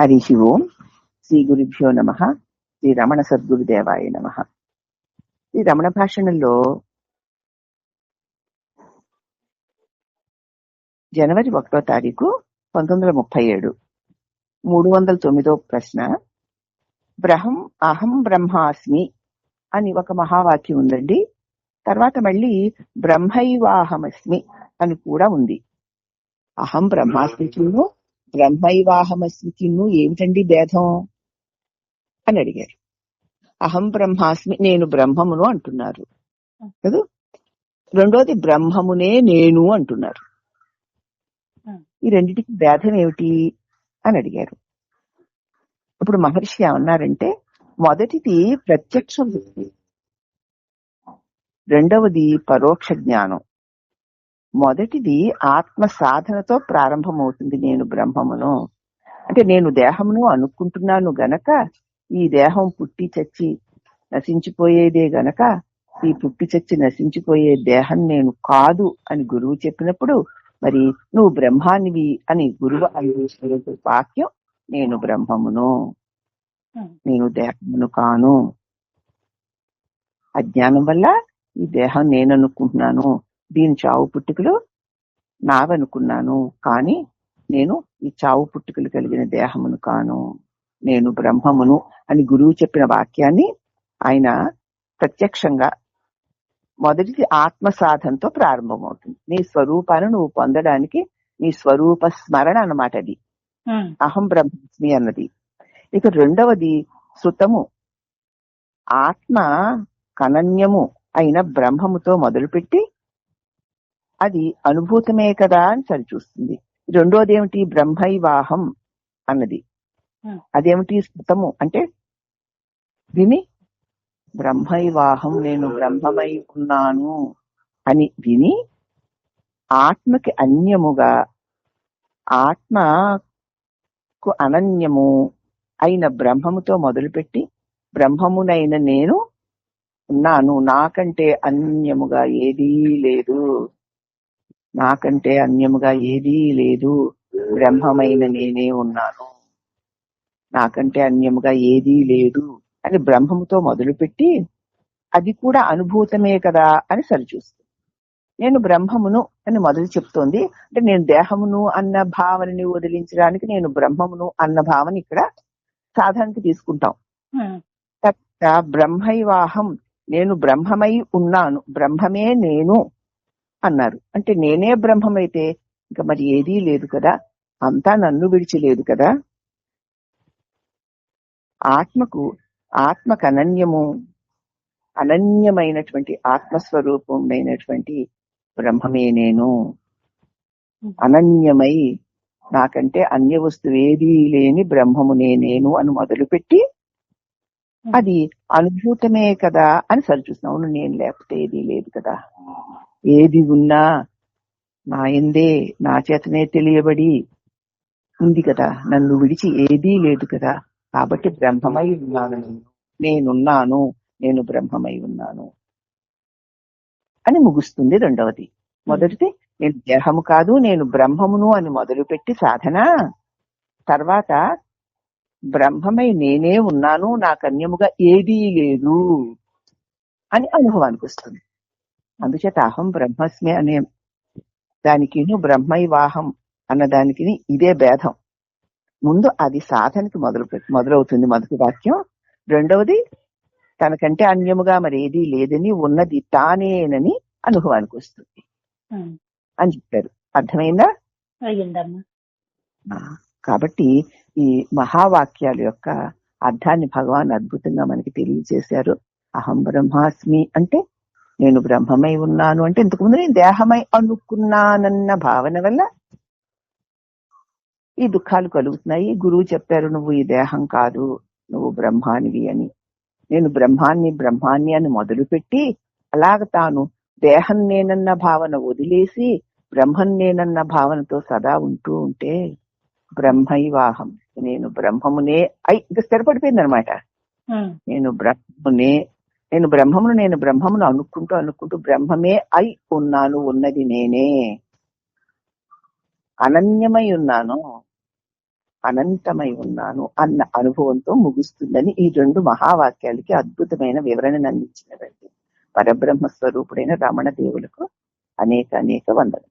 హరి ఓం శ్రీ గురుభ్యో నమ. శ్రీ రమణ సద్గురుదేవాయ నమ. ఈ రమణ భాషణంలో జనవరి ఒకటో తారీఖు పంతొమ్మిది వందల ముప్పై ఏడు. మూడు వందల తొమ్మిదో ప్రశ్న. బ్రహం అహం బ్రహ్మాస్మి అని ఒక మహావాక్యం ఉందండి. తర్వాత మళ్ళీ బ్రహ్మైవాహమస్మి అని కూడా ఉంది. అహం బ్రహ్మాస్మికిను బ్రహ్మైవాహమస్మికిను ఏమిటండి భేదం? అని అడిగారు. అహం బ్రహ్మాస్మి నేను బ్రహ్మమును అంటున్నారు. కదా? రెండోది బ్రహ్మమునే నేను అంటున్నారు. ఈ రెండిటికి భేదం ఏమిటి? అని అడిగారు. ఇప్పుడు మహర్షి ఏమన్నారంటే మొదటిది ప్రత్యక్ష రెండవది పరోక్ష జ్ఞానం. మొదటిది ఆత్మ సాధనతో ప్రారంభమవుతుంది నేను బ్రహ్మమును. అంటే నేను దేహమును అనుకుంటున్నాను గనక ఈ దేహం పుట్టి చచ్చి నశించిపోయేదే గనక ఈ పుట్టి చచ్చి నశించిపోయే దేహం నేను కాదు అని గురువు చెప్పినప్పుడు మరి నువ్వు బ్రహ్మానివి అని గురువు అందించిన వాక్యం నేను బ్రహ్మమును. నేను దేహమును కాను. అజ్ఞానం వల్ల ఈ దేహం నేను అనుకుంటున్నాను. దీని చావు పుట్టుకలు నావనుకున్నాను. కానీ నేను ఈ చావు పుట్టుకలు కలిగిన దేహమును కాను. నేను బ్రహ్మమును అని గురువు చెప్పిన వాక్యాన్ని ఆయన ప్రత్యక్షంగా మొదటిది ఆత్మ సాధనతో ప్రారంభమవుతుంది. నీ స్వరూపాన్ని నువ్వు పొందడానికి నీ స్వరూప స్మరణ అన్నమాట అది. అహం బ్రహ్మాస్మి అన్నది. ఇక రెండవది శృతము ఆత్మ కనన్యము అయిన బ్రహ్మముతో మొదలుపెట్టి అది అనుభూతమే కదా అని సరిచూస్తుంది. రెండోది ఏమిటి బ్రహ్మైవాహం అన్నది. అదేమిటి? శృతము అంటే విని బ్రహ్మైవాహం నేను బ్రహ్మమై ఉన్నాను అని విని ఆత్మకి అన్యముగా ఆత్మకు అనన్యము అయిన బ్రహ్మముతో మొదలుపెట్టి బ్రహ్మమునైన నేను ఉన్నాను. నాకంటే అన్యముగా ఏదీ లేదు. నాకంటే అన్యముగా ఏదీ లేదు. బ్రహ్మమైన నేనే ఉన్నాను. నాకంటే అన్యముగా ఏదీ లేదు అని బ్రహ్మముతో మొదలుపెట్టి అది కూడా అనుభూతమే కదా అని సరిచూస్తుంది. నేను బ్రహ్మమును అని మొదలు చెప్తోంది. అంటే నేను దేహమును అన్న భావనని వదిలించడానికి నేను బ్రహ్మమును అన్న భావన ఇక్కడ సాధారణకి తీసుకుంటాం. తర్వాత బ్రహ్మైవాహం. నేను బ్రహ్మమై ఉన్నాను. బ్రహ్మమే నేను. అన్నారు. అంటే నేనే బ్రహ్మమైతే ఇంకా మరి ఏదీ లేదు కదా? అంతా నన్ను విడిచి లేదు కదా? ఆత్మకు ఆత్మకు అనన్యము అనన్యమైనటువంటి ఆత్మస్వరూపమైనటువంటి బ్రహ్మమే నేను. అనన్యమై నాకంటే అన్య వస్తువు ఏదీ లేని బ్రహ్మమునే నేను అని మొదలుపెట్టి అది అనుభూతమే కదా అని సరిచూసిన అవును నేను లేకపోతే ఏదీ లేదు కదా? ఏది ఉన్నా నా ఎందే నా చేతనే తెలియబడి ఉంది కదా. నన్ను విడిచి ఏదీ లేదు కదా. కాబట్టి బ్రహ్మమై ఉన్నాను నేను. నేనున్నాను. నేను బ్రహ్మమై ఉన్నాను. అని ముగుస్తుంది రెండవది. మొదటిది నేను దేహము కాదు నేను బ్రహ్మమును అని మొదలుపెట్టి సాధన. తర్వాత బ్రహ్మమై నేనే ఉన్నాను నాకు అన్యముగా ఏదీ లేదు అని అనుభవానికి వస్తుంది. అందుచేత అహం బ్రహ్మస్మి అనే దానికి బ్రహ్మైవాహం అన్న దానికి ఇదే భేదం. ముందు అది సాధనకి మొదలు మొదలవుతుంది మొదటి వాక్యం. రెండవది తనకంటే అన్యముగా మరి ఏదీ లేదని ఉన్నది తానేనని అనుభవానికి వస్తుంది. అని చెప్పారు. అర్థమైందా? కాబట్టి ఈ మహావాక్యాల యొక్క అర్థాన్ని భగవాన్ అద్భుతంగా మనకి తెలియజేశారు. అహం బ్రహ్మాస్మి అంటే నేను బ్రహ్మమై ఉన్నాను అంటే ఇంతకుముందు నేను దేహమై అనుకున్నానన్న భావన వల్ల ఈ దుఃఖాలు కలుగుతున్నాయి. గురువు చెప్పారు నువ్వు ఈ దేహం కాదు నువ్వు బ్రహ్మానివి అని. నేను బ్రహ్మాన్ని బ్రహ్మాన్ని అని మొదలుపెట్టి అలాగ తాను దేహం నేనన్న భావన వదిలేసి బ్రహ్మం నేనన్న భావనతో సదా ఉంటూ ఉంటే బ్రహ్మైవాహం. నేను బ్రహ్మమునే అయి ఇంకా స్థిరపడిపోయింది అనమాట నేను బ్రహ్మమునే నేను బ్రహ్మమును నేను బ్రహ్మమును అనుకుంటూ అనుకుంటూ బ్రహ్మమే అయి ఉన్నాను ఉన్నది నేనే. అనన్యమై ఉన్నాను అనంతమై ఉన్నాను అన్న అనుభవంతో ముగుస్తుందని ఈ రెండు మహావాక్యాలకి అద్భుతమైన వివరణను అందించినవండి పరబ్రహ్మ స్వరూపుడైన రమణ దేవులకు అనేక అనేక వందలు